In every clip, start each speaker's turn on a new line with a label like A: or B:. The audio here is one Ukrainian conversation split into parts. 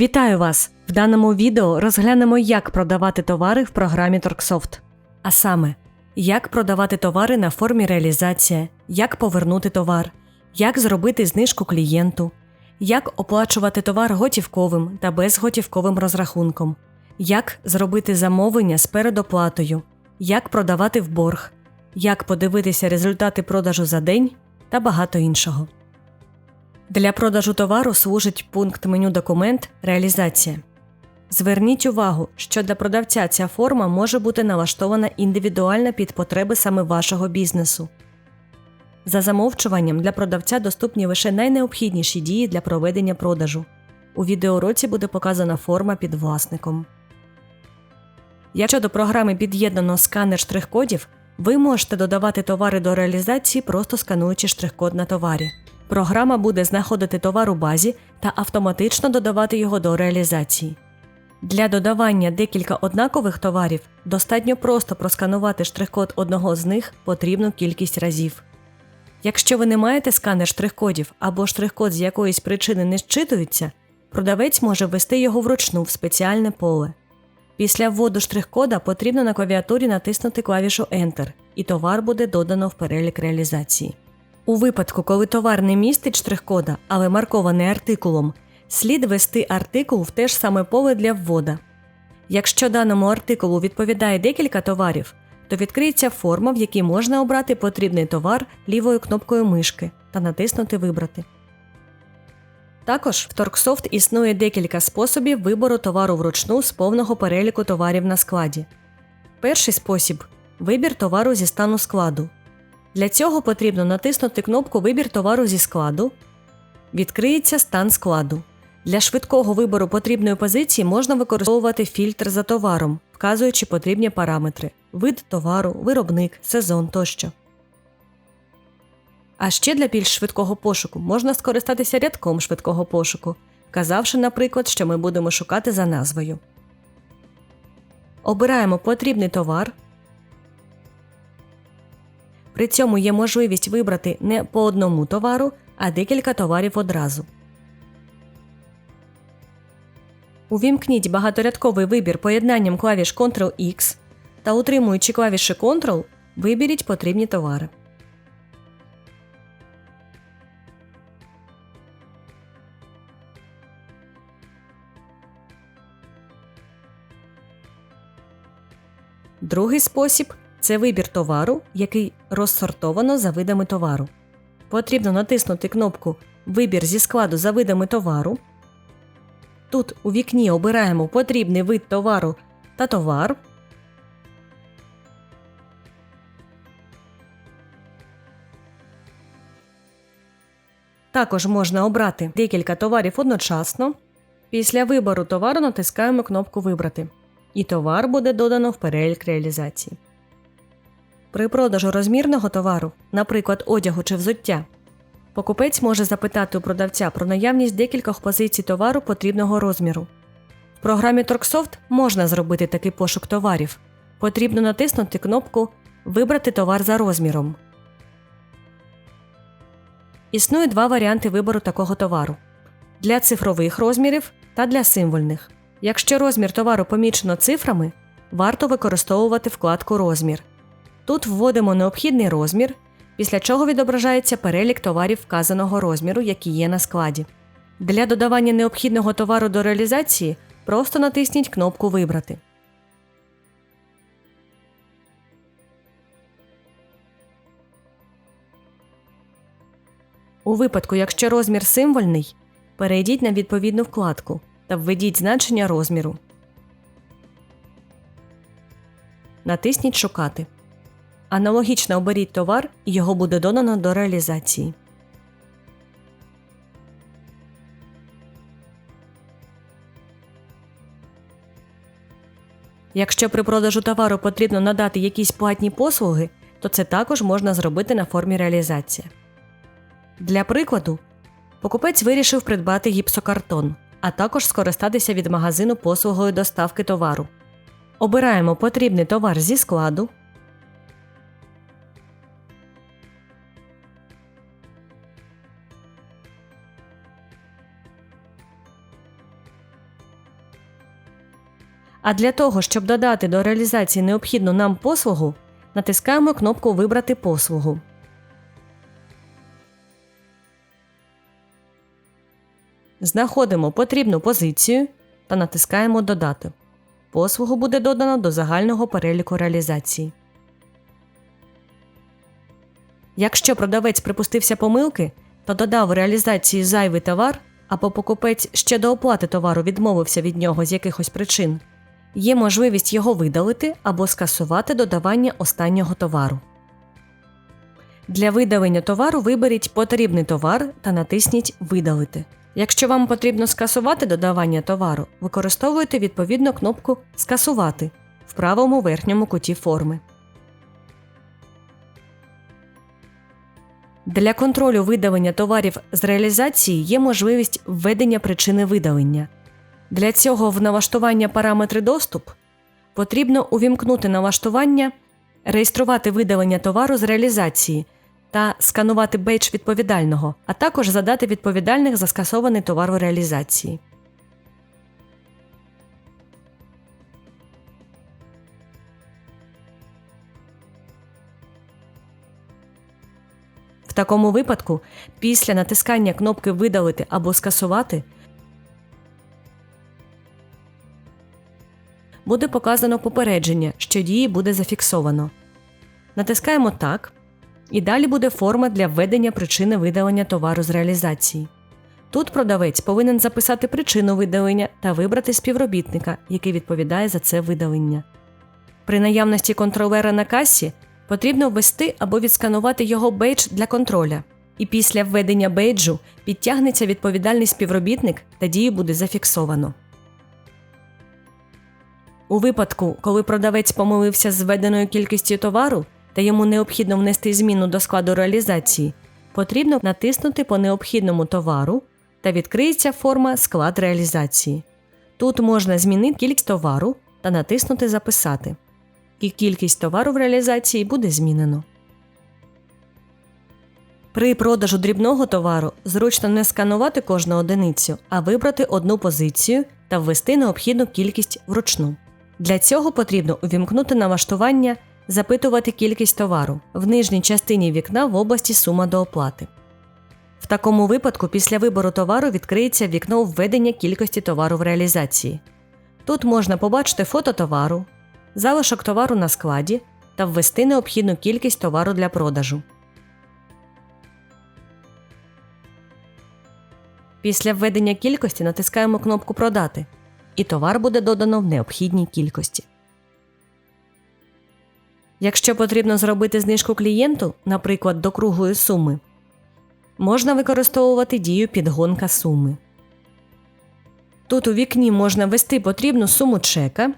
A: Вітаю вас! В даному відео розглянемо, як продавати товари в програмі Торксофт. А саме, як продавати товари на формі реалізація, як повернути товар, як зробити знижку клієнту, як оплачувати товар готівковим та безготівковим розрахунком, як зробити замовлення з передоплатою, як продавати в борг, як подивитися результати продажу за день та багато іншого. Для продажу товару служить пункт меню Документ Реалізація. Зверніть увагу, що для продавця ця форма може бути налаштована індивідуально під потреби саме вашого бізнесу. За замовчуванням для продавця доступні лише найнеобхідніші дії для проведення продажу. У відеоуроці буде показана форма під власником. Якщо до програми під'єднано сканер штрих-кодів, ви можете додавати товари до реалізації, просто скануючи штрих-код на товарі. Програма буде знаходити товар у базі та автоматично додавати його до реалізації. Для додавання декілька однакових товарів достатньо просто просканувати штрих-код одного з них потрібну кількість разів. Якщо ви не маєте сканер штрих-кодів або штрих-код з якоїсь причини не зчитується, продавець може ввести його вручну в спеціальне поле. Після вводу штрих-кода потрібно на клавіатурі натиснути клавішу Enter, і товар буде додано в перелік реалізації. У випадку, коли товар не містить штрих-кода, але маркований артикулом, слід ввести артикул в те ж саме поле для ввода. Якщо даному артикулу відповідає декілька товарів, то відкриється форма, в якій можна обрати потрібний товар лівою кнопкою мишки та натиснути Вибрати. Також в Торксофт існує декілька способів вибору товару вручну з повного переліку товарів на складі. Перший спосіб вибір товару зі стану складу. Для цього потрібно натиснути кнопку Вибір товару зі складу. Відкриється стан складу. Для швидкого вибору потрібної позиції можна використовувати фільтр за товаром, вказуючи потрібні параметри вид товару, виробник, сезон тощо. А ще для більш швидкого пошуку можна скористатися рядком швидкого пошуку, вказавши, наприклад, що ми будемо шукати за назвою. Обираємо потрібний товар. При цьому є можливість вибрати не по одному товару, а декілька товарів одразу. Увімкніть багаторядковий вибір поєднанням клавіш Ctrl-X та утримуючи клавіші Ctrl, виберіть потрібні товари. Другий спосіб це вибір товару, який розсортовано за видами товару. Потрібно натиснути кнопку Вибір зі складу за видами товару. Тут у вікні обираємо потрібний вид товару та товар. Також можна обрати декілька товарів одночасно. Після вибору товару натискаємо кнопку Вибрати. І товар буде додано в перелік реалізації. При продажу розмірного товару, наприклад, одягу чи взуття, покупець може запитати у продавця про наявність декількох позицій товару потрібного розміру. В програмі Торксофт можна зробити такий пошук товарів. Потрібно натиснути кнопку Вибрати товар за розміром. Існує два варіанти вибору такого товару для цифрових розмірів та для символьних. Якщо розмір товару помічено цифрами, варто використовувати вкладку Розмір. Тут вводимо необхідний розмір, після чого відображається перелік товарів вказаного розміру, які є на складі. Для додавання необхідного товару до реалізації просто натисніть кнопку Вибрати. У випадку, якщо розмір символьний, перейдіть на відповідну вкладку та введіть значення розміру. Натисніть Шукати. Аналогічно оберіть товар і його буде додано до реалізації. Якщо при продажу товару потрібно надати якісь платні послуги, то це також можна зробити на формі реалізація. Для прикладу, покупець вирішив придбати гіпсокартон, а також скористатися від магазину послугою доставки товару. Обираємо потрібний товар зі складу. А для того, щоб додати до реалізації необхідну нам послугу, натискаємо кнопку Вибрати послугу. Знаходимо потрібну позицію та натискаємо Додати. Послугу буде додано до загального переліку реалізації. Якщо продавець припустився помилки та додав реалізації зайвий товар, або покупець ще до оплати товару відмовився від нього з якихось причин, є можливість його видалити або скасувати додавання останнього товару. Для видалення товару виберіть потрібний товар та натисніть Видалити. Якщо вам потрібно скасувати додавання товару, використовуйте відповідну кнопку Скасувати в правому верхньому куті форми. Для контролю видалення товарів з реалізації є можливість введення причини видалення. Для цього в налаштування параметри доступ потрібно увімкнути налаштування, реєструвати видалення товару з реалізації та сканувати бейдж відповідального, а також задати відповідальних за скасований товар у реалізації. В такому випадку, після натискання кнопки Видалити або скасувати буде показано попередження, що дії буде зафіксовано. Натискаємо Так. І далі буде форма для введення причини видалення товару з реалізації. Тут продавець повинен записати причину видалення та вибрати співробітника, який відповідає за це видалення. При наявності контролера на касі потрібно ввести або відсканувати його бейдж для контроля. І після введення бейджу підтягнеться відповідальний співробітник та дію буде зафіксовано. У випадку, коли продавець помилився з введеною кількістю товару та йому необхідно внести зміну до складу реалізації, потрібно натиснути по необхідному товару та відкриється форма Склад реалізації. Тут можна змінити кількість товару та натиснути Записати. І кількість товару в реалізації буде змінено. При продажу дрібного товару зручно не сканувати кожну одиницю, а вибрати одну позицію та ввести необхідну кількість вручну. Для цього потрібно увімкнути налаштування Запитувати кількість товару в нижній частині вікна в області Сума до оплати. В такому випадку після вибору товару відкриється вікно введення кількості товару в реалізації. Тут можна побачити фото товару, залишок товару на складі та ввести необхідну кількість товару для продажу. Після введення кількості натискаємо кнопку Продати, і товар буде додано в необхідній кількості. Якщо потрібно зробити знижку клієнту, наприклад, до круглої суми, можна використовувати дію підгонка суми. Тут у вікні можна ввести потрібну суму чека,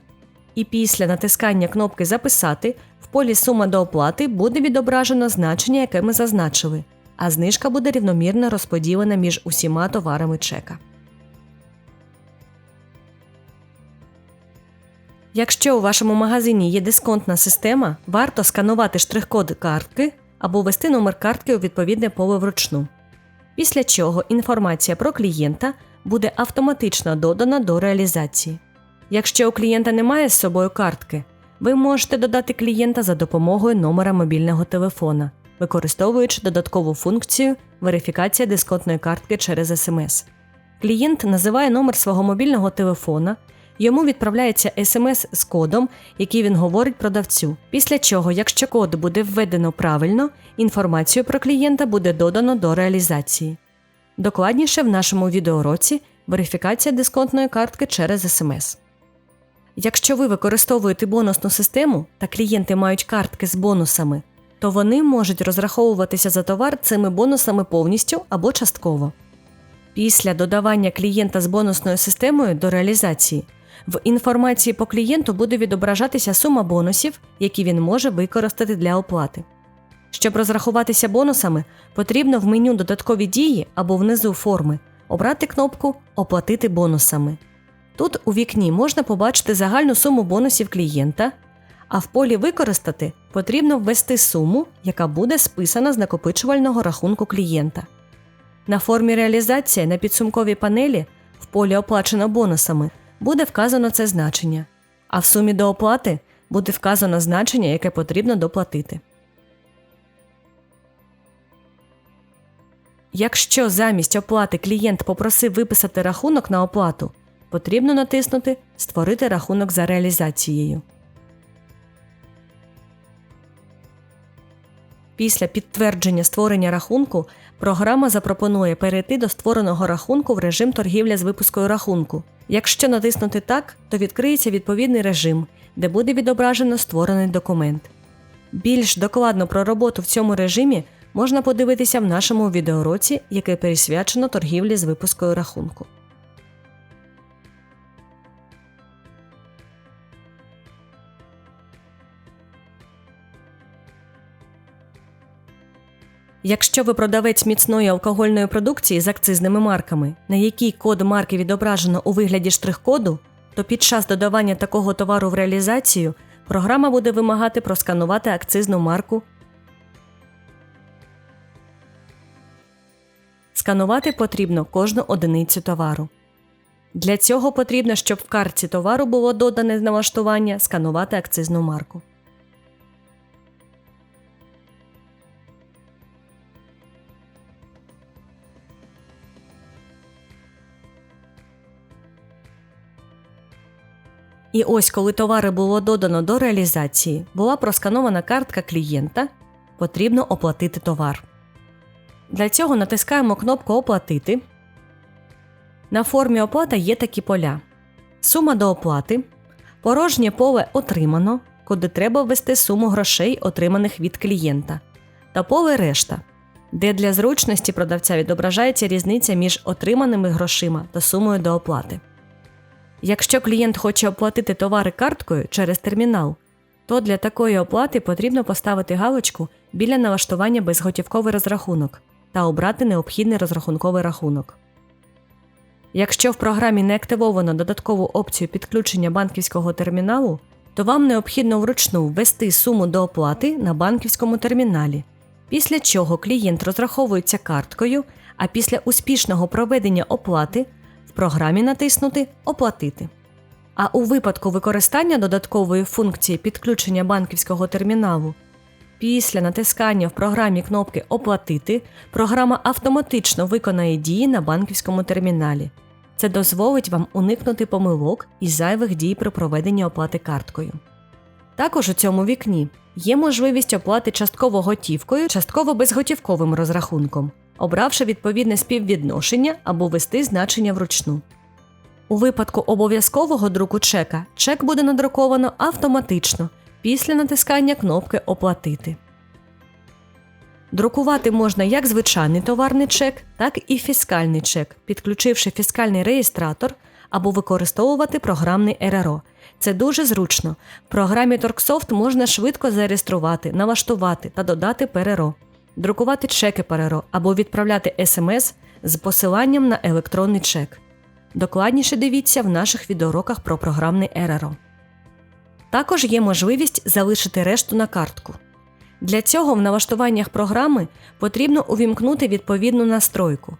A: і після натискання кнопки Записати в полі Сума до оплати буде відображено значення, яке ми зазначили, а знижка буде рівномірно розподілена між усіма товарами чека. Якщо у вашому магазині є дисконтна система, варто сканувати штрих-код картки або ввести номер картки у відповідне поле вручну. Після чого інформація про клієнта буде автоматично додана до реалізації. Якщо у клієнта немає з собою картки, ви можете додати клієнта за допомогою номера мобільного телефона, використовуючи додаткову функцію верифікація дисконтної картки через СМС. Клієнт називає номер свого мобільного телефона йому відправляється смс з кодом, який він говорить продавцю. Після чого, якщо код буде введено правильно, інформацію про клієнта буде додано до реалізації. Докладніше в нашому відеороці верифікація дисконтної картки через смс. Якщо ви використовуєте бонусну систему та клієнти мають картки з бонусами, то вони можуть розраховуватися за товар цими бонусами повністю або частково. Після додавання клієнта з бонусною системою до реалізації в інформації по клієнту буде відображатися сума бонусів, які він може використати для оплати. Щоб розрахуватися бонусами, потрібно в меню Додаткові дії або внизу форми обрати кнопку Оплатити бонусами. Тут у вікні можна побачити загальну суму бонусів клієнта, а в полі Використати потрібно ввести суму, яка буде списана з накопичувального рахунку клієнта. На формі реалізація на підсумковій панелі в полі Оплачено бонусами буде вказано це значення. а в сумі до оплати буде вказано значення, яке потрібно доплатити. Якщо замість оплати клієнт попросив виписати рахунок на оплату, потрібно натиснути Створити рахунок за реалізацією. Після підтвердження створення рахунку програма запропонує перейти до створеного рахунку в режим торгівля з випускою рахунку. Якщо натиснути так, то відкриється відповідний режим, де буде відображено створений документ. Більш докладно про роботу в цьому режимі можна подивитися в нашому відеоуроці, яке присвячено торгівлі з випускою рахунку. Якщо ви продавець міцної алкогольної продукції з акцизними марками, на якій код марки відображено у вигляді штрих-коду, то під час додавання такого товару в реалізацію програма буде вимагати просканувати акцизну марку. Сканувати потрібно кожну одиницю товару. Для цього потрібно, щоб в картці товару було додане налаштування сканувати акцизну марку. І ось, коли товари було додано до реалізації, була просканована картка клієнта, потрібно оплатити товар. Для цього натискаємо кнопку Оплатити. На формі оплата є такі поля: сума до оплати, порожнє поле Отримано, куди треба ввести суму грошей, отриманих від клієнта, та поле Решта, де для зручності продавця відображається різниця між отриманими грошима та сумою до оплати. Якщо клієнт хоче оплатити товари карткою через термінал, то для такої оплати потрібно поставити галочку біля налаштування безготівковий розрахунок та обрати необхідний розрахунковий рахунок. Якщо в програмі не активовано додаткову опцію підключення банківського терміналу, то вам необхідно вручну ввести суму до оплати на банківському терміналі, після чого клієнт розраховується карткою, а після успішного проведення оплати програмі натиснути Оплатити. А у випадку використання додаткової функції підключення банківського терміналу після натискання в програмі кнопки Оплатити програма автоматично виконає дії на банківському терміналі. Це дозволить вам уникнути помилок і зайвих дій при проведенні оплати карткою. Також у цьому вікні є можливість оплати частково готівкою, частково безготівковим розрахунком, обравши відповідне співвідношення або ввести значення вручну. У випадку обов'язкового друку чека чек буде надруковано автоматично після натискання кнопки Оплатити. Друкувати можна як звичайний товарний чек, так і фіскальний чек, підключивши фіскальний реєстратор або використовувати програмний РРО. Це дуже зручно. В програмі TorqueSoft можна швидко зареєструвати, налаштувати та додати ПРРО, друкувати чеки Переро або відправляти СМС з посиланням на електронний чек. Докладніше дивіться в наших відеоуроках про програмний РРО. Також є можливість залишити решту на картку. Для цього в налаштуваннях програми потрібно увімкнути відповідну настройку.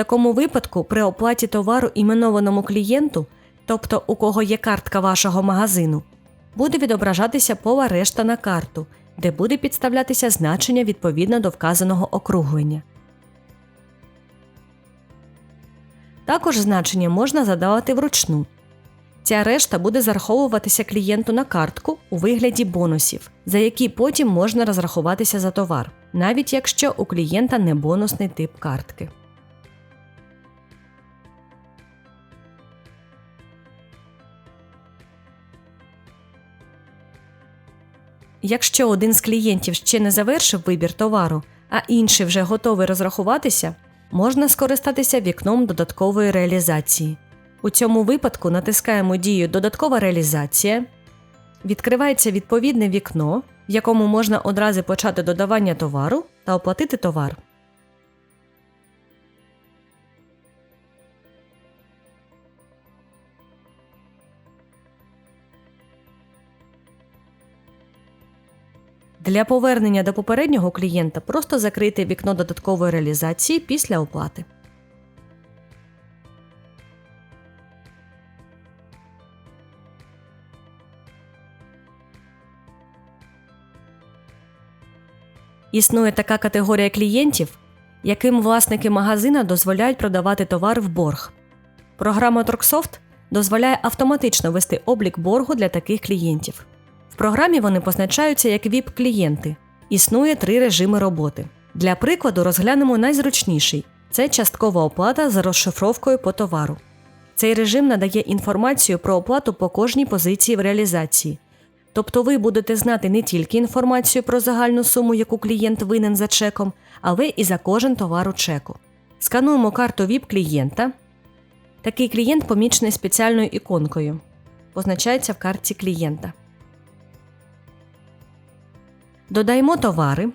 A: Такому випадку при оплаті товару іменованому клієнту, тобто у кого є картка вашого магазину, буде відображатися пола решта на карту, де буде підставлятися значення відповідно до вказаного округлення. Також значення можна задавати вручну. Ця решта буде зараховуватися клієнту на картку у вигляді бонусів, за які потім можна розрахуватися за товар, навіть якщо у клієнта не бонусний тип картки. Якщо один з клієнтів ще не завершив вибір товару, а інший вже готовий розрахуватися, можна скористатися вікном додаткової реалізації. У цьому випадку натискаємо дію Додаткова реалізація. Відкривається відповідне вікно, в якому можна одразу почати додавання товару та оплатити товар. Для повернення до попереднього клієнта просто закрийте вікно додаткової реалізації після оплати. Існує така категорія клієнтів, яким власники магазина дозволяють продавати товар в борг. Програма Торксофт дозволяє автоматично вести облік боргу для таких клієнтів. Програмі вони позначаються як ВІП-клієнти. Існує три режими роботи. Для прикладу розглянемо найзручніший це часткова оплата за розшифровкою по товару. Цей режим надає інформацію про оплату по кожній позиції в реалізації. Тобто ви будете знати не тільки інформацію про загальну суму, яку клієнт винен за чеком, але і за кожен товар у чеку. Скануємо карту ВІП клієнта. Такий клієнт помічений спеціальною іконкою. Позначається в картці клієнта. Додаємо товари.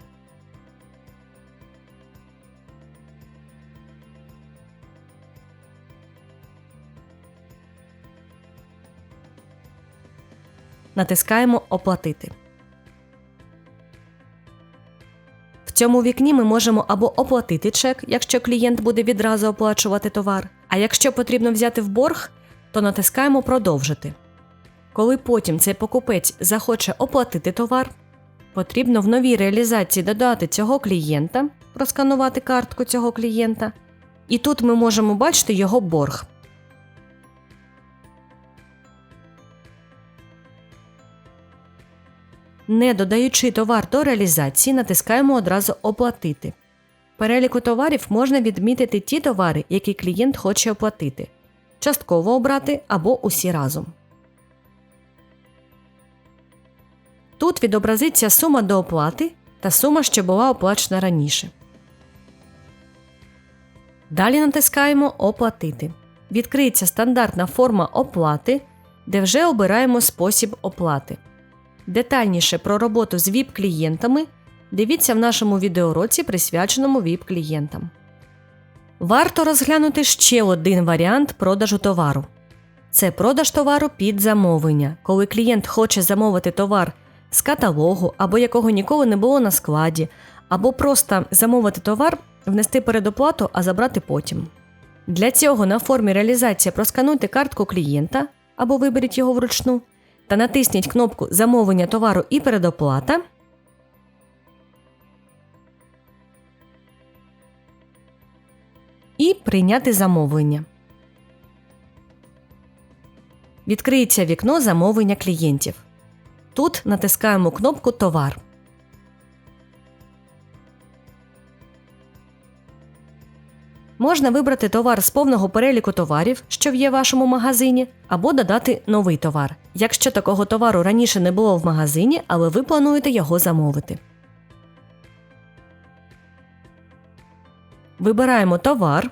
A: Натискаємо Оплатити. В цьому вікні ми можемо або оплатити чек, якщо клієнт буде відразу оплачувати товар. А якщо потрібно взяти в борг, то натискаємо Продовжити. Коли потім цей покупець захоче оплатити товар, потрібно в новій реалізації додати цього клієнта, просканувати картку цього клієнта. І тут ми можемо бачити його борг. Не додаючи товар до реалізації, натискаємо одразу Оплатити. В переліку товарів можна відмітити ті товари, які клієнт хоче оплатити, частково обрати або усі разом. Тут відобразиться сума до оплати та сума, що була оплачена раніше. Далі натискаємо Оплатити. Відкриється стандартна форма оплати, де вже обираємо спосіб оплати. Детальніше про роботу з ВІП-клієнтами дивіться в нашому відеоуроці, присвяченому ВІП-клієнтам. Варто розглянути ще один варіант продажу товару. Це продаж товару під замовлення, коли клієнт хоче замовити товар з каталогу або якого ніколи не було на складі, або просто замовити товар, внести передоплату, а забрати потім. Для цього на формі реалізація проскануйте картку клієнта або виберіть його вручну та натисніть кнопку Замовлення товару і передоплата. І прийняти замовлення. Відкриється вікно замовлення клієнтів. Тут натискаємо кнопку Товар. Можна вибрати товар з повного переліку товарів, що є в вашому магазині, або додати новий товар, якщо такого товару раніше не було в магазині, але ви плануєте його замовити. Вибираємо товар,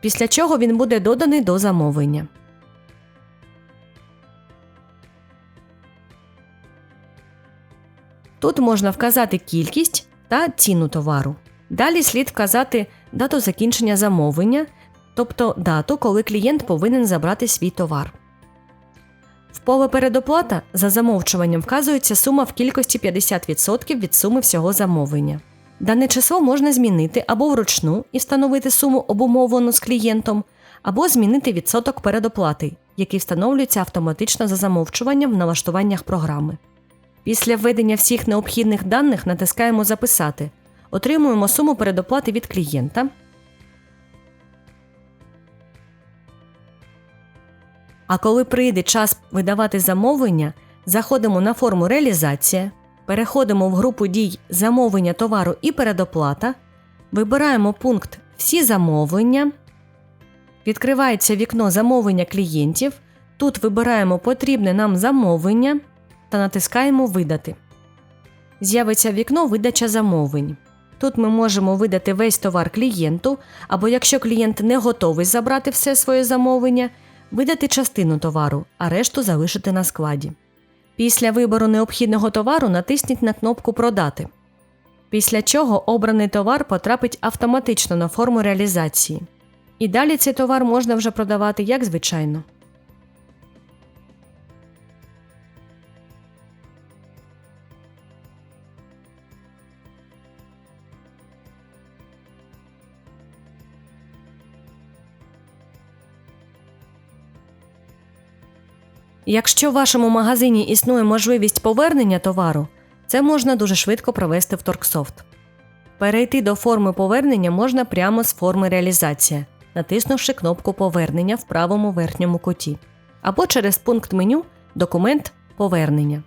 A: після чого він буде доданий до замовлення. Тут можна вказати кількість та ціну товару. Далі слід вказати дату закінчення замовлення, тобто дату, коли клієнт повинен забрати свій товар. В поле передоплата за замовчуванням вказується сума в кількості 50% від суми всього замовлення. Дане число можна змінити або вручну і встановити суму обумовлену з клієнтом, або змінити відсоток передоплати, який встановлюється автоматично за замовчуванням в налаштуваннях програми. Після введення всіх необхідних даних натискаємо Записати, отримуємо суму передоплати від клієнта. А коли прийде час видавати замовлення, заходимо на форму Реалізація, переходимо в групу дій Замовлення товару і передоплата, вибираємо пункт Всі замовлення, відкривається вікно замовлення клієнтів. Тут вибираємо потрібне нам замовлення та натискаємо Видати. З'явиться вікно Видача замовлень. Тут ми можемо видати весь товар клієнту, або якщо клієнт не готовий забрати все своє замовлення, видати частину товару, а решту залишити на складі. Після вибору необхідного товару натисніть на кнопку Продати. Після чого обраний товар потрапить автоматично на форму реалізації. І далі цей товар можна вже продавати як звичайно. Якщо в вашому магазині існує можливість повернення товару, це можна дуже швидко провести в Торксофт. Перейти до форми повернення можна прямо з форми реалізація, натиснувши кнопку Повернення в правому верхньому куті, або через пункт меню Документ Повернення.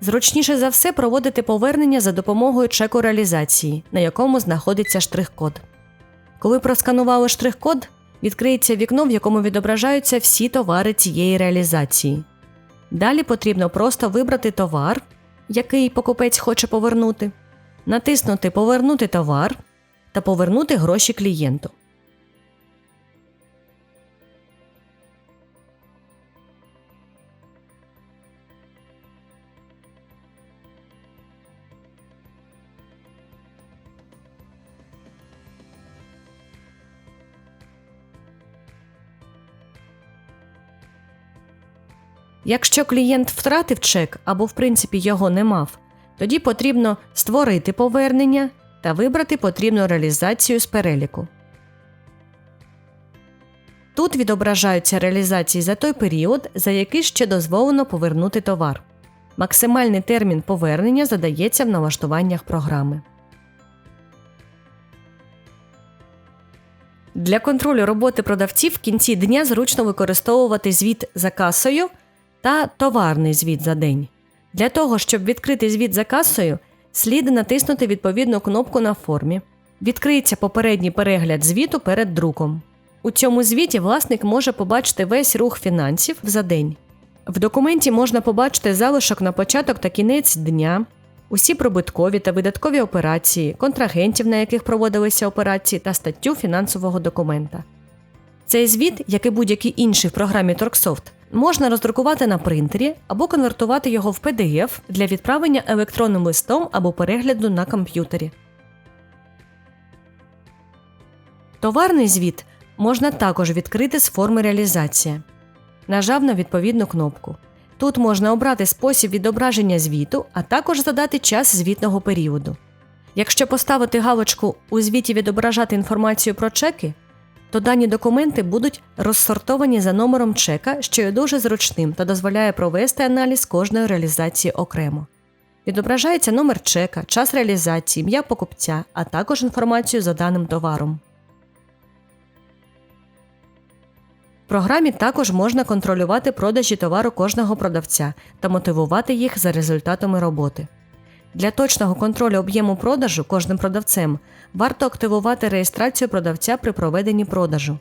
A: Зручніше за все проводити повернення за допомогою чеку реалізації, на якому знаходиться штрих-код. Коли просканували штрих-код, відкриється вікно, в якому відображаються всі товари цієї реалізації. Далі потрібно просто вибрати товар, який покупець хоче повернути, натиснути Повернути товар та повернути гроші клієнту. Якщо клієнт втратив чек або в принципі його не мав, тоді потрібно створити повернення та вибрати потрібну реалізацію з переліку. Тут відображаються реалізації за той період, за який ще дозволено повернути товар. Максимальний термін повернення задається в налаштуваннях програми. Для контролю роботи продавців в кінці дня зручно використовувати звіт за касою та товарний звіт за день. Для того, щоб відкрити звіт за касою, слід натиснути відповідну кнопку на формі. Відкриється попередній перегляд звіту перед друком. У цьому звіті власник може побачити весь рух фінансів за день. В документі можна побачити залишок на початок та кінець дня, усі прибуткові та видаткові операції, контрагентів, на яких проводилися операції, та статтю фінансового документа. Цей звіт, як і будь-який інший в програмі Торксофт, можна роздрукувати на принтері або конвертувати його в PDF для відправлення електронним листом або перегляду на комп'ютері. Товарний звіт можна також відкрити з форми реалізація. Нажав на відповідну кнопку. Тут можна обрати спосіб відображення звіту, а також задати час звітного періоду. Якщо поставити галочку у звіті відображати інформацію про чеки, то дані документи будуть розсортовані за номером чека, що є дуже зручним та дозволяє провести аналіз кожної реалізації окремо. Відображається номер чека, час реалізації, ім'я покупця, а також інформацію за даним товаром. В програмі також можна контролювати продажі товару кожного продавця та мотивувати їх за результатами роботи. Для точного контролю об'єму продажу кожним продавцем варто активувати реєстрацію продавця при проведенні продажу.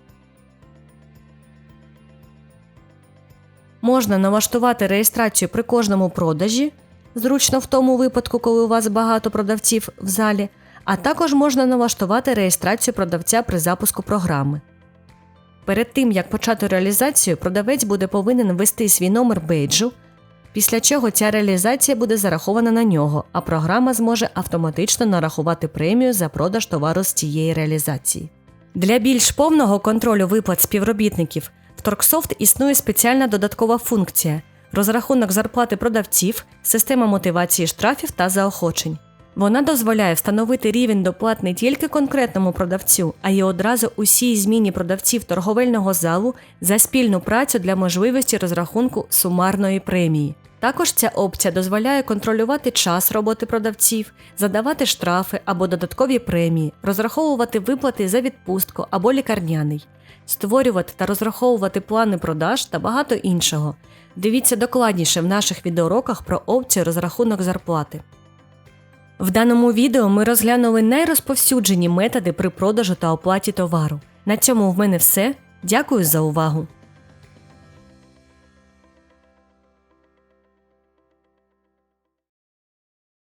A: Можна налаштувати реєстрацію при кожному продажі, зручно в тому випадку, коли у вас багато продавців в залі, а також можна налаштувати реєстрацію продавця при запуску програми. Перед тим як почати реалізацію, продавець буде повинен ввести свій номер бейджу, після чого ця реалізація буде зарахована на нього, а програма зможе автоматично нарахувати премію за продаж товару з цієї реалізації. Для більш повного контролю виплат співробітників в Торксофт існує спеціальна додаткова функція розрахунок зарплати продавців, система мотивації штрафів та заохочень. Вона дозволяє встановити рівень доплат не тільки конкретному продавцю, а й одразу усій зміні продавців торговельного залу за спільну працю для можливості розрахунку сумарної премії. Також ця опція дозволяє контролювати час роботи продавців, задавати штрафи або додаткові премії, розраховувати виплати за відпустку або лікарняний, створювати та розраховувати плани продаж та багато іншого. Дивіться докладніше в наших відеоуроках про опцію розрахунок зарплати. В даному відео ми розглянули найрозповсюджені методи при продажу та оплаті товару. На цьому в мене все. Дякую за увагу!